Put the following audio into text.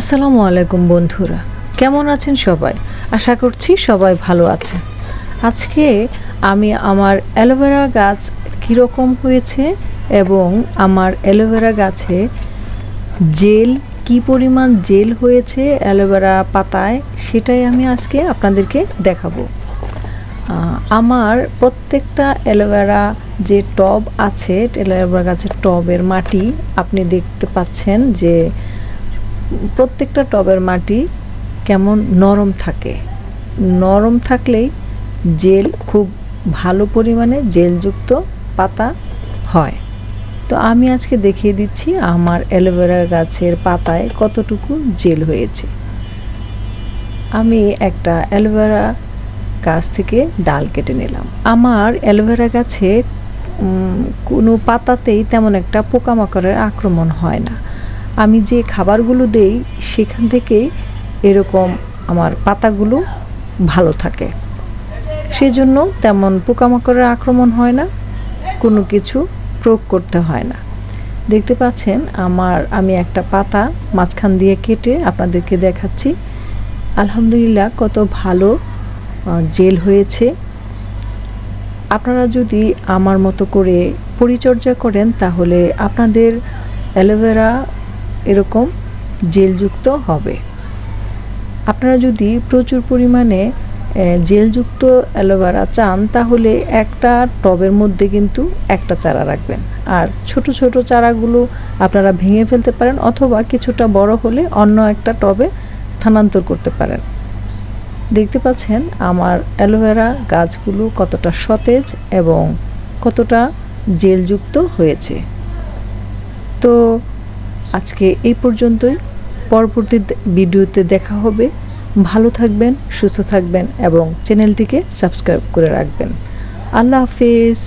আসসালামু আলাইকুম বন্ধুরা, কেমন আছেন সবাই? আশা করছি সবাই ভালো আছেন। আজকে আমি আমার অ্যালোভেরা গাছ কীরকম হয়েছে এবং আমার অ্যালোভেরা গাছে জেল, কি পরিমাণ জেল হয়েছে অ্যালোভেরা পাতায়, সেটাই আমি আজকে আপনাদেরকে দেখাবো। আমার প্রত্যেকটা অ্যালোভেরা যে টব আছে, অ্যালোভেরা গাছের টবের মাটি আপনি দেখতে পাচ্ছেন যে প্রত্যেকটা টবের মাটি কেমন নরম থাকে। নরম থাকলেই জেল খুব ভালো পরিমাণে জেলযুক্ত পাতা হয়। তো আমি আজকে দেখিয়ে দিচ্ছি আমার অ্যালোভেরা গাছের পাতায় কতটুকু জেল হয়েছে। আমি একটা অ্যালোভেরা গাছ থেকে ডাল কেটে নিলাম। আমার অ্যালোভেরা গাছে কোনো পাতাতেই তেমন একটা পোকামাকড়ের আক্রমণ হয় না। আমি যে খাবারগুলো দেই, সেখান থেকেই এরকম আমার পাতাগুলো ভালো থাকে। সেজন্য তেমন পোকামাকড়ের আক্রমণ হয় না, কোনো কিছু প্রয়োগ করতে হয় না। দেখতে পাচ্ছেন, আমার, আমি একটা পাতা মাঝখান দিয়ে কেটে আপনাদেরকে দেখাচ্ছি। আলহামদুলিল্লাহ কত ভালো জেল হয়েছে। আপনারা যদি আমার মতো করে পরিচর্যা করেন, তাহলে আপনাদের অ্যালোভেরা এরকম জেলযুক্ত হবে। আপনারা যদি প্রচুর পরিমাণে জেলযুক্ত অ্যালোভেরা চান, তাহলে একটা টবের মধ্যে কিন্তু একটা চারা রাখবেন। আর ছোট ছোট চারাগুলো আপনারা ভেঙে ফেলতে পারেন, অথবা কিছুটা বড় হলে অন্য একটা টবে স্থানান্তর করতে পারেন। দেখতে পাচ্ছেন আমার অ্যালোভেরা গাছগুলো কতটা সতেজ এবং কতটা জেলযুক্ত হয়েছে। তো আজকে এই পর্যন্তই। পরবর্তী ভিডিওতে দেখা হবে। ভালো থাকবেন, সুস্থ থাকবেন এবং চ্যানেলটিকে সাবস্ক্রাইব করে রাখবেন। আল্লাহ হাফিজ।